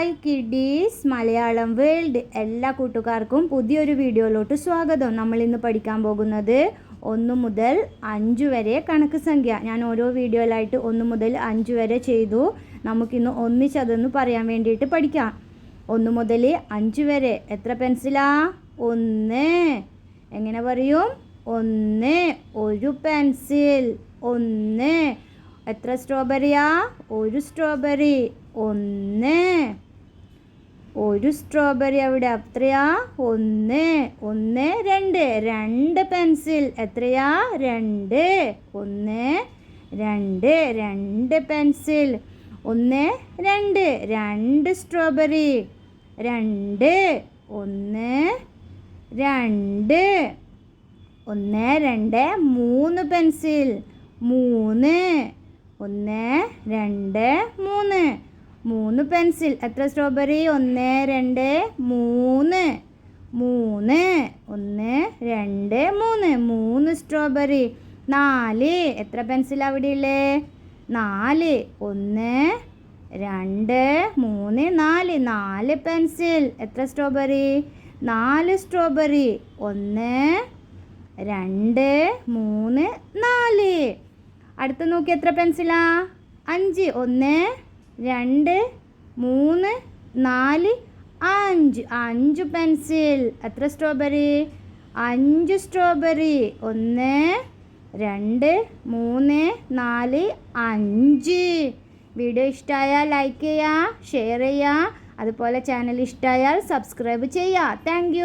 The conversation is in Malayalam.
ഹായ് കിഡീസ് മലയാളം വേൾഡ് എല്ലാ കൂട്ടുകാർക്കും പുതിയൊരു വീഡിയോയിലോട്ട് സ്വാഗതം. നമ്മൾ ഇന്ന് പഠിക്കാൻ പോകുന്നത് ഒന്ന് മുതൽ അഞ്ച് വരെ കണക്ക് സംഖ്യ. ഞാൻ ഓരോ വീഡിയോയിലായിട്ട് ഒന്ന് മുതൽ അഞ്ച് വരെ ചെയ്തു. നമുക്കിന്ന് ഒന്നിച്ചതെന്ന് പറയാൻ വേണ്ടിയിട്ട് പഠിക്കാം. ഒന്ന് മുതൽ അഞ്ച് വരെ. എത്ര പെൻസിലാ ഒന്ന്. എങ്ങനെ പറയും? ഒന്ന്. ഒരു പെൻസിൽ ഒന്ന്. എത്ര സ്ട്രോബെറിയാ ഒരു സ്ട്രോബെറി ഒന്ന്. ഒരു സ്ട്രോബെറി അവിടെ എത്രയാ ഒന്ന് ഒന്ന് രണ്ട്. രണ്ട് പെൻസിൽ എത്രയാ? രണ്ട്. ഒന്ന് രണ്ട്. രണ്ട് പെൻസിൽ ഒന്ന് രണ്ട്. രണ്ട് സ്ട്രോബെറി രണ്ട്. ഒന്ന് രണ്ട്. ഒന്ന് രണ്ട്. മൂന്ന് പെൻസിൽ മൂന്ന്. ഒന്ന് രണ്ട്. മൂന്ന്. മൂന്ന് പെൻസിൽ. എത്ര സ്ട്രോബെറി ഒന്ന് രണ്ട് മൂന്ന്. മൂന്ന് ഒന്ന് രണ്ട് മൂന്ന്. മൂന്ന് സ്ട്രോബെറി നാല്. എത്ര പെൻസിൽ അവിടെ ഇല്ലേ നാല്. ഒന്ന് രണ്ട് മൂന്ന് നാല്. നാല് പെൻസിൽ. എത്ര സ്ട്രോബെറി നാല് സ്ട്രോബെറി ഒന്ന് രണ്ട് മൂന്ന് നാല്. അടുത്ത് നോക്കി എത്ര പെൻസിലാ? അഞ്ച്. ഒന്ന് രണ്ട് മൂന്ന് നാല് അഞ്ച്. അഞ്ച് പെൻസിൽ. എത്ര സ്ട്രോബെറി? അഞ്ച് സ്ട്രോബെറി. ഒന്ന് രണ്ട് മൂന്ന് നാല് അഞ്ച്. വീഡിയോ ഇഷ്ടമായാൽ ലൈക്ക് ചെയ്യുക ഷെയർ ചെയ്യുക. അതുപോലെ ചാനൽ ഇഷ്ടമായാൽ സബ്സ്ക്രൈബ് ചെയ്യുക. താങ്ക്